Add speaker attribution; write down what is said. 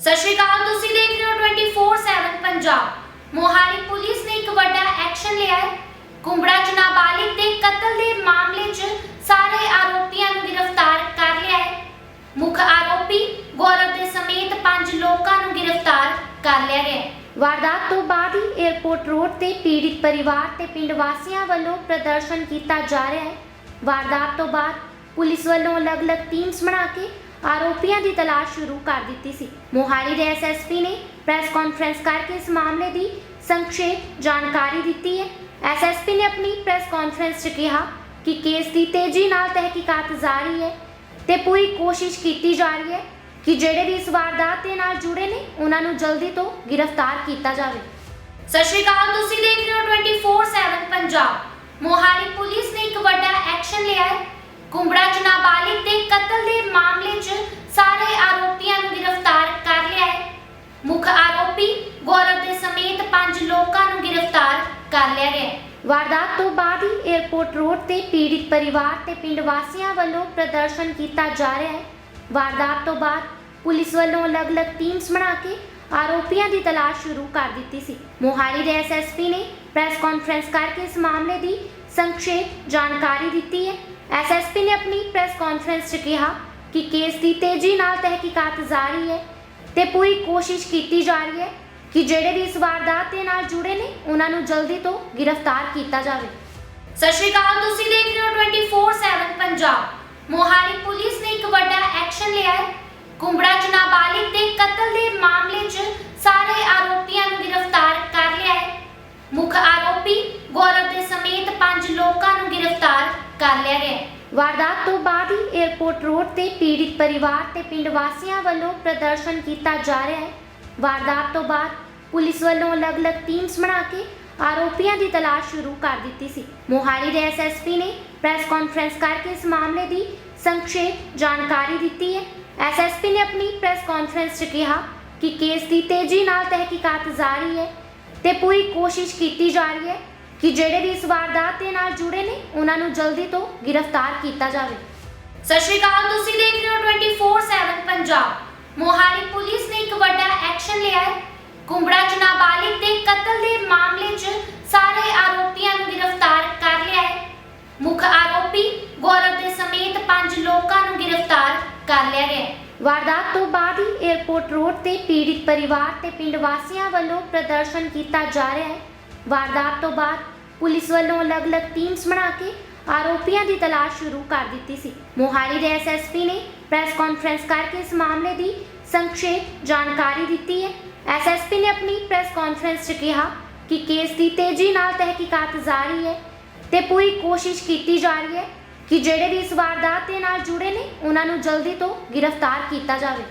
Speaker 1: ਸਤਿ ਸ਼੍ਰੀ ਅਕਾਲ, ਤੁਸੀਂ ਦੇਖ ਰਹੇ ਹੋ 24/7 ਪੰਜਾਬ। ਮੋਹਾਲੀ ਪੁਲਿਸ ਨੇ ਇੱਕ ਵੱਡਾ ਐਕਸ਼ਨ ਲਿਆ ਹੈ। ਕੁੰਬੜਾ ਚ ਨਾਬਾਲਿਗ ਦੇ ਕਤਲ ਦੇ ਮਾਮਲੇ 'ਚ ਸਾਰੇ ਆਰੋਪੀਆਂ ਨੂੰ ਗ੍ਰਿਫਤਾਰ ਕਰ ਲਿਆ ਹੈ। ਮੁੱਖ ਆਰੋਪੀ ਗੌਰਵ ਦੇ ਸਮੇਤ ਪੰਜ ਲੋਕਾਂ ਨੂੰ ਗ੍ਰਿਫਤਾਰ ਕਰ ਲਿਆ ਗਿਆ ਹੈ। ਵਾਰਦਾਤ ਤੋਂ ਬਾਅਦ ਹੀ 에ਅਰਪੋਰਟ ਰੋਡ ਤੇ ਪੀੜਿਤ ਪਰਿਵਾਰ ਤੇ ਪਿੰਡ ਵਾਸੀਆਂ ਵੱਲੋਂ ਪ੍ਰਦਰਸ਼ਨ ਕੀਤਾ ਜਾ ਰਿਹਾ ਹੈ। ਵਾਰਦਾਤ ਤੋਂ ਬਾਅਦ ਪੁਲਿਸ ਵੱਲੋਂ ਅਲੱਗ-ਅਲੱਗ ਟੀਮਸ ਬਣਾ ਕੇ ਆਰੋਪੀਆਂ ਦੀ ਤਲਾਸ਼ ਸ਼ੁਰੂ ਕਰ ਦਿੱਤੀ ਸੀ। ਮੋਹਾਲੀ ਦੇ ਐਸਐਸਪੀ ਨੇ ਪ੍ਰੈਸ ਕਾਨਫਰੰਸ ਕਰਕੇ ਇਸ ਮਾਮਲੇ ਦੀ ਸੰਖੇਪ ਜਾਣਕਾਰੀ ਦਿੱਤੀ ਹੈ। ਐਸਐਸਪੀ ਨੇ ਆਪਣੀ ਪ੍ਰੈਸ ਕਾਨਫਰੰਸ 'ਚ ਕਿਹਾ ਕਿ ਕੇਸ ਦੀ ਤੇਜ਼ੀ ਨਾਲ ਤਹਿਕੀਕਾਤ ਜਾਰੀ ਹੈ ਤੇ ਪੂਰੀ ਕੋਸ਼ਿਸ਼ ਕੀਤੀ ਜਾ ਰਹੀ ਹੈ ਕਿ ਜਿਹੜੇ ਵੀ ਇਸ ਵਾਰਦਾਤ ਦੇ ਨਾਲ ਜੁੜੇ ਨੇ, ਉਹਨਾਂ ਨੂੰ ਜਲਦੀ ਤੋਂ ਗ੍ਰਿਫਤਾਰ ਕੀਤਾ ਜਾਵੇ। ਸਤਿ ਸ਼੍ਰੀ ਅਕਾਲ, ਤੁਸੀਂ ਦੇਖ ਰਹੇ ਹੋ 24/7 ਪੰਜਾਬ। ਮੋਹਾਲੀ ਪੁਲਿਸ ਨੇ ਇੱਕ ਵੱਡਾ ਐਕਸ਼ਨ ਲਿਆ ਹੈ ਕੁੰਬੜਾ ਚ ਨਾਬਾਲਿਗ ਦੇ ਕਤਲ ਦੇ ਮਾਮਲੇ 'ਚ ਸਾਰੇ ਆਰੋਪੀਆਂ ਨੂੰ ਗ੍ਰਿਫਤਾਰ ਕਰ ਲਿਆ ਹੈ। ਮੁੱਖ ਆਰੋਪੀ ਗੌਰਵ ਦੇ ਸਮੇਤ ਪੰਜ ਲੋਕਾਂ ਨੂੰ ਗ੍ਰਿਫਤਾਰ ਕਰ ਲਿਆ ਗਿਆ ਹੈ। ਵਾਰਦਾਤ ਤੋਂ ਬਾਅਦ ਹੀ 에ਅਰਪੋਰਟ ਰੋਡ ਤੇ ਪੀੜਿਤ ਪਰਿਵਾਰ ਤੇ ਪਿੰਡ ਵਾਸੀਆਂ ਵੱਲੋਂ ਪ੍ਰਦਰਸ਼ਨ ਕੀਤਾ ਜਾ ਰਿਹਾ ਹੈ। ਵਾਰਦਾਤ ਤੋਂ ਬਾਅਦ ਪੁਲਿਸ ਵੱਲੋਂ ਅਲੱਗ-ਅਲੱਗ ਟੀਮਸ ਬਣਾ ਕੇ ਆਰੋਪੀਆਂ ਦੀ ਤਲਾਸ਼ ਸ਼ੁਰੂ ਕਰ ਦਿੱਤੀ ਸੀ। ਮੋਹਾਲੀ ਦੇ ਐਸਐਸਪੀ ਨੇ ਪ੍ਰੈਸ ਕਾਨਫਰੰਸ ਕਰਕੇ ਇਸ ਮਾਮਲੇ ਦੀ ਸੰਖੇਪ ਜਾਣਕਾਰੀ ਦਿੱਤੀ ਹੈ। ਐਸਐਸਪੀ ਨੇ ਆਪਣੀ ਪ੍ਰੈਸ ਕਾਨਫਰੰਸ 'ਚ ਕਿਹਾ ਕਿ ਕੇਸ ਦੀ ਤੇਜ਼ੀ ਨਾਲ ਤਹਿਕੀਕਾਤ ਜਾਰੀ ਹੈ ਤੇ ਪੂਰੀ ਕੋਸ਼ਿਸ਼ ਕੀਤੀ ਜਾ ਰਹੀ ਹੈ ਕਿ ਜਿਹੜੇ ਵੀ ਇਸ ਵਾਰਦਾਤ ਦੇ ਨਾਲ ਜੁੜੇ ਨੇ, ਉਹਨਾਂ ਨੂੰ ਜਲਦੀ ਤੋਂ ਗ੍ਰਿਫਤਾਰ ਕੀਤਾ ਜਾਵੇ। ਸਤਿ ਸ਼੍ਰੀ ਅਕਾਲ, ਤੁਸੀਂ ਦੇਖ ਰਹੇ ਹੋ 24/7 ਪੰਜਾਬ। ਮੋਹਾਲੀ ਪੁਲਿਸ ਨੇ ਇੱਕ ਵੱਡਾ ਐਕਸ਼ਨ ਲਿਆ ਹੈ। ਕੁੰਬੜਾ ਚ ਨਾਬਾਲਿਗ ਦੇ ਕਤਲ ਦੇ ਮਾਮਲੇ 'ਚ ਸਾਰੇ ਆਰੋਪੀਆਂ ਨੂੰ ਗ੍ਰਿਫਤਾਰ ਕਰ ਲਿਆ ਹੈ। ਮੁੱਖ ਆਰੋਪੀ ਗੌਰਵ ਦੇ ਸਮੇਤ ਪੰਜ ਲੋਕਾਂ ਨੂੰ ਗ੍ਰਿਫਤਾਰ ਕਰ ਲਿਆ ਗਿਆ। ਵਾਰਦਾਤ ਤੋਂ ਬਾਅਦ ਹੀ 에ਅਰਪੋਰਟ ਰੋਡ ਤੇ ਪੀੜਿਤ ਪਰਿਵਾਰ ਤੇ ਪਿੰਡ ਵਾਸੀਆਂ ਵੱਲੋਂ ਪ੍ਰਦਰਸ਼ਨ ਕੀਤਾ ਜਾ ਰਿਹਾ ਹੈ। ਵਾਰਦਾਤ ਤੋਂ ਬਾਅਦ ਪੁਲਿਸ ਵੱਲੋਂ ਅਲੱਗ-ਅਲੱਗ ਟੀਮਸ ਬਣਾ ਕੇ ਆਰੋਪੀਆਂ ਦੀ ਤਲਾਸ਼ ਸ਼ੁਰੂ ਕਰ ਦਿੱਤੀ ਸੀ। ਮੋਹਾਲੀ ਦੇ ਐਸਐਸਪੀ ਨੇ ਪ੍ਰੈਸ ਕਾਨਫਰੰਸ ਕਰਕੇ ਇਸ ਮਾਮਲੇ ਦੀ ਸੰਖੇਪ ਜਾਣਕਾਰੀ ਦਿੱਤੀ ਹੈ। ਐਸਐਸਪੀ ਨੇ ਆਪਣੀ ਪ੍ਰੈਸ ਕਾਨਫਰੰਸ 'ਚ ਕਿਹਾ ਕਿ ਕੇਸ ਦੀ ਤੇਜ਼ੀ ਨਾਲ ਤਹਿਕੀਕਾਤ ਜਾਰੀ ਹੈ ਤੇ ਪੂਰੀ ਕੋਸ਼ਿਸ਼ ਕੀਤੀ ਜਾ ਰਹੀ ਹੈ ਕਿ ਜਿਹੜੇ ਵੀ ਇਸ ਵਾਰਦਾਤ ਦੇ ਨਾਲ ਜੁੜੇ ਨੇ, ਉਹਨਾਂ ਨੂੰ ਜਲਦੀ ਤੋਂ ਗ੍ਰਿਫਤਾਰ ਕੀਤਾ ਜਾਵੇ। ਸਤਿ ਸ਼੍ਰੀ ਅਕਾਲ, ਤੁਸੀਂ ਦੇਖ ਰਹੇ ਹੋ 24/7 ਪੰਜਾਬ। ਮੋਹਾਲੀ ਪੁਲਿਸ ਨੇ ਇੱਕ ਵੱਡਾ ਐਕਸ਼ਨ ਲਿਆ ਹੈ। ਕੁੰਬੜਾ ਚ ਨਾਬਾਲਿਗ ਦੇ ਕਤਲ ਦੇ ਮਾਮਲੇ 'ਚ ਸਾਰੇ ਆਰੋਪੀਆਂ ਨੂੰ ਗ੍ਰਿਫਤਾਰ ਕਰ ਲਿਆ ਹੈ। ਮੁੱਖ ਆਰੋਪੀ ਗੌਰਵ ਦੇ ਸਮੇਤ ਪੰਜ ਲੋਕਾਂ ਨੂੰ ਗ੍ਰਿਫਤਾਰ ਕਰ ਲਿਆ ਗਿਆ ਹੈ। ਵਾਰਦਾਤ ਤੋਂ ਬਾਅਦ ਹੀ 에ਅਰਪੋਰਟ ਰੋਡ ਤੇ ਪੀੜਿਤ ਪਰਿਵਾਰ ਤੇ ਪਿੰਡ ਵਾਸੀਆਂ ਵੱਲੋਂ ਪ੍ਰਦਰਸ਼ਨ ਕੀਤਾ ਜਾ ਰਿਹਾ ਹੈ। ਵਾਰਦਾਤ ਤੋਂ ਬਾਅਦ ਪੁਲਿਸ ਵੱਲੋਂ ਅਲੱਗ-ਅਲੱਗ ਟੀਮਸ ਬਣਾ ਕੇ ਆਰੋਪੀਆਂ ਦੀ ਤਲਾਸ਼ ਸ਼ੁਰੂ ਕਰ ਦਿੱਤੀ ਸੀ। ਮੋਹਾਲੀ ਦੇ ਐਸਐਸਪੀ ਨੇ ਪ੍ਰੈਸ ਕਾਨਫਰੰਸ ਕਰਕੇ ਇਸ ਮਾਮਲੇ ਦੀ ਸੰਖੇਪ ਜਾਣਕਾਰੀ ਦਿੱਤੀ ਹੈ। ਐਸਐਸਪੀ ਨੇ ਆਪਣੀ ਪ੍ਰੈਸ ਕਾਨਫਰੰਸ 'ਚ ਕਿਹਾ ਕਿ ਕੇਸ ਦੀ ਤੇਜ਼ੀ ਨਾਲ ਤਹਿਕੀਕਾਤ ਜਾਰੀ ਹੈ ਤੇ ਪੂਰੀ ਕੋਸ਼ਿਸ਼ ਕੀਤੀ ਜਾ ਰਹੀ ਹੈ ਕਿ ਜਿਹੜੇ ਵੀ ਇਸ ਵਾਰਦਾਤ ਦੇ ਨਾਲ ਜੁੜੇ ਨੇ, ਉਹਨਾਂ ਨੂੰ ਜਲਦੀ ਤੋਂ ਗ੍ਰਿਫਤਾਰ ਕੀਤਾ ਜਾਵੇ।